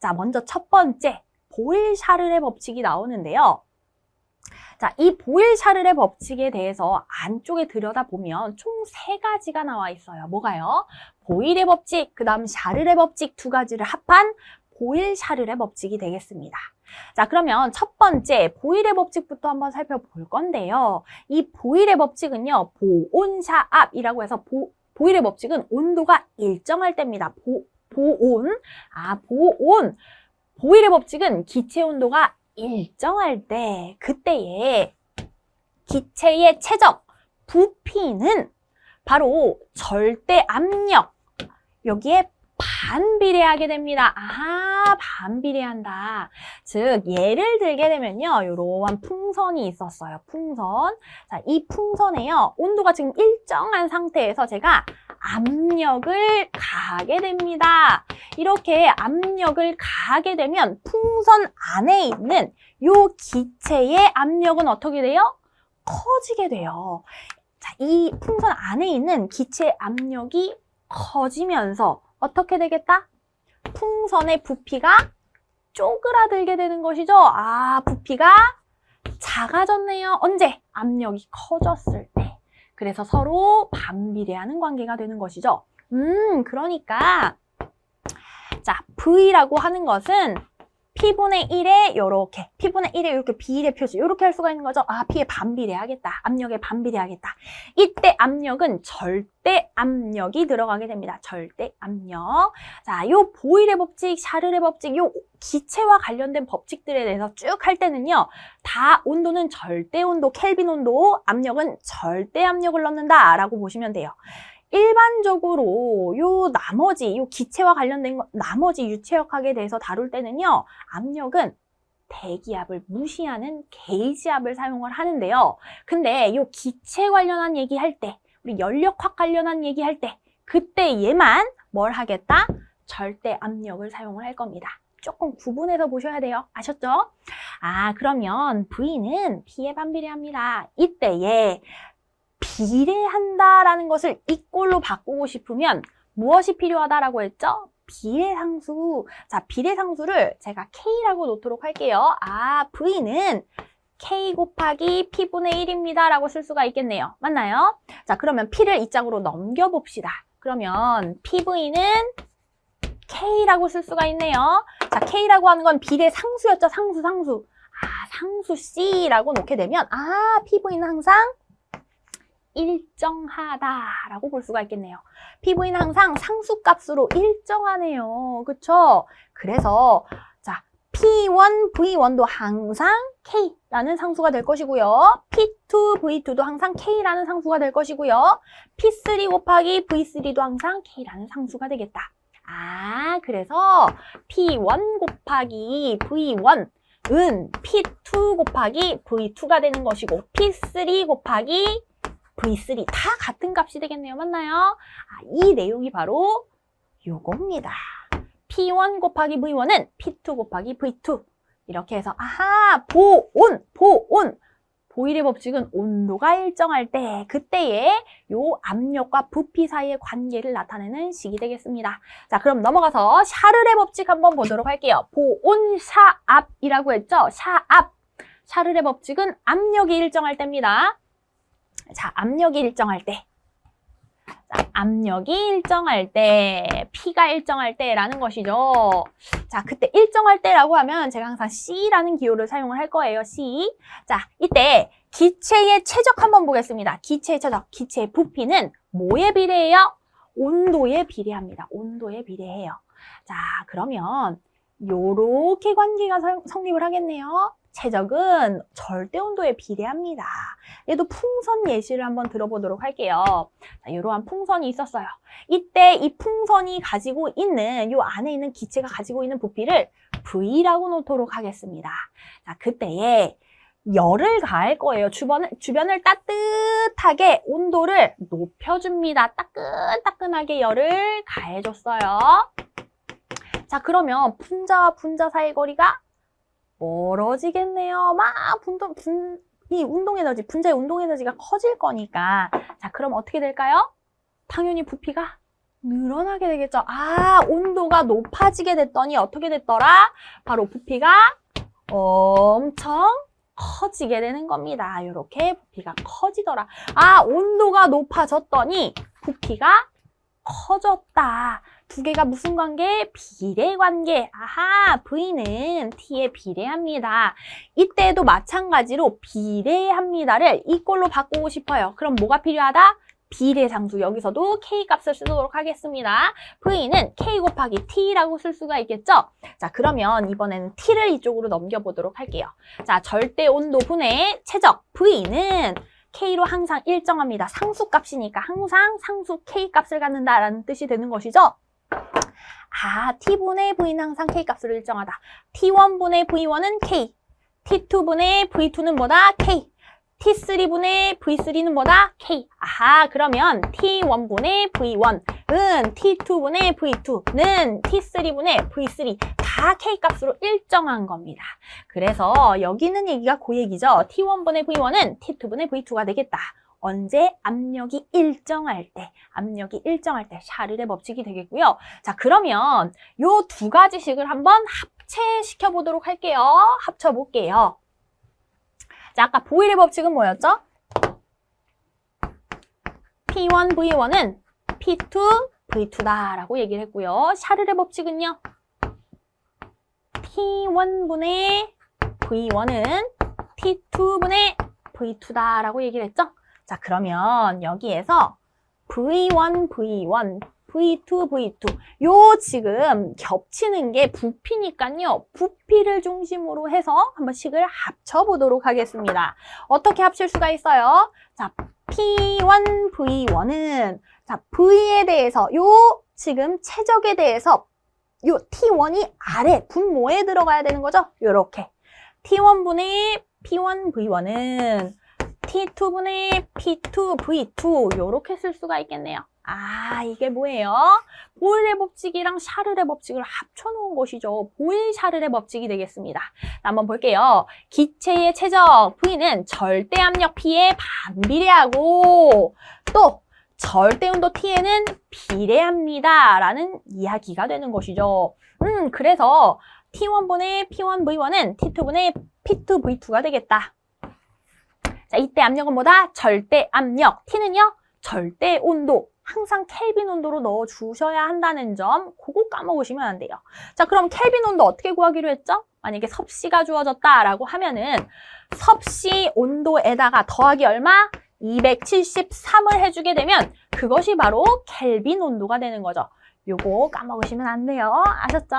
자, 먼저 첫 번째, 보일-샤를의 법칙이 나오는데요. 자, 이 보일-샤를의 법칙에 대해서 안쪽에 들여다보면 총 세 가지가 나와 있어요. 뭐가요? 보일의 법칙, 그 다음 샤를의 법칙 두 가지를 합한 보일-샤를의 법칙이 되겠습니다. 자, 그러면 첫 번째 보일의 법칙부터 한번 살펴볼 건데요. 이 보일의 법칙은요, 보온샤압이라고 해서 보, 보일의 법칙은 온도가 일정할 때입니다. 보, 보온, 아, 보온. 보일의 법칙은 기체 온도가 일정할 때, 그때에 기체의 최적, 부피는 바로 절대 압력, 여기에 반비례하게 됩니다. 아, 반비례한다. 즉, 예를 들게 되면요. 이러한 풍선이 있었어요. 풍선. 자, 이 풍선에요. 온도가 지금 일정한 상태에서 제가 압력을 가하게 됩니다. 이렇게 압력을 가하게 되면 풍선 안에 있는 요 기체의 압력은 어떻게 돼요? 커지게 돼요. 자, 이 풍선 안에 있는 기체 압력이 커지면서 어떻게 되겠다? 풍선의 부피가 쪼그라들게 되는 것이죠. 아, 부피가 작아졌네요. 언제? 압력이 커졌을 때. 그래서 서로 반비례하는 관계가 되는 것이죠. 음, 그러니까 자, V라고 하는 것은 P분의 1에 요렇게, P분의 1에 이렇게 비례 표시, 이렇게 할 수가 있는 거죠. 아, P에 반비례하겠다. 압력에 반비례하겠다. 이때 압력은 절대 압력이 들어가게 됩니다. 절대 압력. 자, 요 보일의 법칙, 샤를의 법칙, 요 기체와 관련된 법칙들에 대해서 쭉 할 때는요. 다 온도는 절대 온도, 켈빈 온도, 압력은 절대 압력을 넣는다라고 보시면 돼요. 일반적으로 요 나머지 요 기체와 관련된 거, 나머지 유체역학에 대해서 다룰 때는요. 압력은 대기압을 무시하는 게이지압을 사용을 하는데요. 근데 요 기체 관련한 얘기할 때 우리 연력학 관련한 얘기할 때 그때 얘만 뭘 하겠다? 절대 압력을 사용을 할 겁니다. 조금 구분해서 보셔야 돼요. 아셨죠? 아, 그러면 V는 P에 반비례합니다. 이때 에 비례한다라는 것을 이꼴로 바꾸고 싶으면 무엇이 필요하다라고 했죠? 비례상수. 자, 비례상수를 제가 K라고 놓도록 할게요. 아, V는 K 곱하기 P분의 1입니다. 라고 쓸 수가 있겠네요. 맞나요? 자, 그러면 P를 이 짝으로 넘겨봅시다. 그러면 PV는 K라고 쓸 수가 있네요. 자, K라고 하는 건 비례상수였죠. 상수, 상수. 아, 상수 C라고 놓게 되면 아, PV는 항상 일정하다라고 볼 수가 있겠네요. PV는 항상 상수값으로 일정하네요. 그쵸? 그래서 자 P1, V1도 항상 K라는 상수가 될 것이고요. P2, V2도 항상 K라는 상수가 될 것이고요. P3 곱하기 V3도 항상 K라는 상수가 되겠다. 아, 그래서 P1 곱하기 V1 은 P2 곱하기 V2가 되는 것이고 P3 곱하기 V3 다 같은 값이 되겠네요. 맞나요? 아, 이 내용이 바로 요겁니다. P1 곱하기 V1은 P2 곱하기 V2 이렇게 해서 아하 보온 보온 보일의 법칙은 온도가 일정할 때 그때의 요 압력과 부피 사이의 관계를 나타내는 식이 되겠습니다. 자 그럼 넘어가서 샤를의 법칙 한번 보도록 할게요. 보온 샤압이라고 했죠. 샤압 샤를의 법칙은 압력이 일정할 때입니다. 자, 압력이 일정할 때. 자, 압력이 일정할 때, P가 일정할 때라는 것이죠. 자, 그때 일정할 때라고 하면 제가 항상 C라는 기호를 사용을 할 거예요. C. 자, 이때 기체의 최적 한번 보겠습니다. 기체의 최적, 기체의 부피는 뭐에 비례해요? 온도에 비례합니다. 온도에 비례해요. 자, 그러면 요렇게 관계가 성립을 하겠네요. 최적은 절대 온도에 비례합니다. 얘도 풍선 예시를 한번 들어보도록 할게요. 자, 이러한 풍선이 있었어요. 이때 이 풍선이 가지고 있는 이 안에 있는 기체가 가지고 있는 부피를 V라고 놓도록 하겠습니다. 자, 그때에 열을 가할 거예요. 주변을, 주변을 따뜻하게 온도를 높여줍니다. 따끈따끈하게 열을 가해줬어요. 자, 그러면 분자와 분자 사이 거리가 멀어지겠네요. 막 분동, 분, 이 운동 에너지, 분자의 운동 에너지가 커질 거니까. 자, 그럼 어떻게 될까요? 당연히 부피가 늘어나게 되겠죠. 아, 온도가 높아지게 됐더니 어떻게 됐더라? 바로 부피가 엄청 커지게 되는 겁니다. 이렇게 부피가 커지더라. 아, 온도가 높아졌더니 부피가 커졌다. 두 개가 무슨 관계? 비례 관계. 아하, V는 T에 비례합니다. 이때도 마찬가지로 비례합니다를 이꼴로 바꾸고 싶어요. 그럼 뭐가 필요하다? 비례상수 여기서도 K 값을 쓰도록 하겠습니다. V는 K 곱하기 T라고 쓸 수가 있겠죠? 자, 그러면 이번에는 T를 이쪽으로 넘겨보도록 할게요. 자, 절대 온도 분의 최적 V는 K로 항상 일정합니다. 상수값이니까 항상 상수 K 값을 갖는다라는 뜻이 되는 것이죠. 아, T분의 V는 항상 K 값으로 일정하다. T1분의 V1은 K, T2분의 V2는 뭐다? K, T3분의 V3는 뭐다? K. 아하, 그러면 T1분의 V1은 T2분의 V2는 T3분의 V3 다 K 값으로 일정한 겁니다. 그래서 여기 있는 얘기가 그 얘기죠. T1분의 V1은 T2분의 V2가 되겠다. 언제 압력이 일정할 때, 압력이 일정할 때 샤를의 법칙이 되겠고요. 자, 그러면 요 두 가지식을 한번 합체시켜 보도록 할게요. 합쳐 볼게요. 자, 아까 보일의 법칙은 뭐였죠? P1, V1은 P2, V2다라고 얘기를 했고요. 샤를의 법칙은요. T1분의 V1은 T2분의 V2다라고 얘기를 했죠? 자, 그러면 여기에서 V1, V1, V2, V2. 요 지금 겹치는 게 부피니까요. 부피를 중심으로 해서 한번 식을 합쳐보도록 하겠습니다. 어떻게 합칠 수가 있어요? 자, P1, V1은 자, V에 대해서 요 지금 최적에 대해서 요 T1이 아래 분모에 들어가야 되는 거죠? 요렇게. T1분의 P1, V1은 T2분의 P2, V2 요렇게 쓸 수가 있겠네요. 아, 이게 뭐예요? 보일의 법칙이랑 샤를의 법칙을 합쳐놓은 것이죠. 보일 샤를의 법칙이 되겠습니다. 자, 한번 볼게요. 기체의 최적 V는 절대 압력 P에 반비례하고 또 절대 온도 T에는 비례합니다. 라는 이야기가 되는 것이죠. 음, 그래서 T1분의 P1V1은 T2분의 P2V2가 되겠다. 자, 이때 압력은 뭐다? 절대 압력. T는요? 절대 온도. 항상 켈빈 온도로 넣어 주셔야 한다는 점, 그거 까먹으시면 안 돼요. 자, 그럼 켈빈 온도 어떻게 구하기로 했죠? 만약에 섭씨가 주어졌다라고 하면은 섭씨 온도에다가 더하기 얼마? 273을 해주게 되면 그것이 바로 켈빈 온도가 되는 거죠. 요거 까먹으시면 안 돼요. 아셨죠?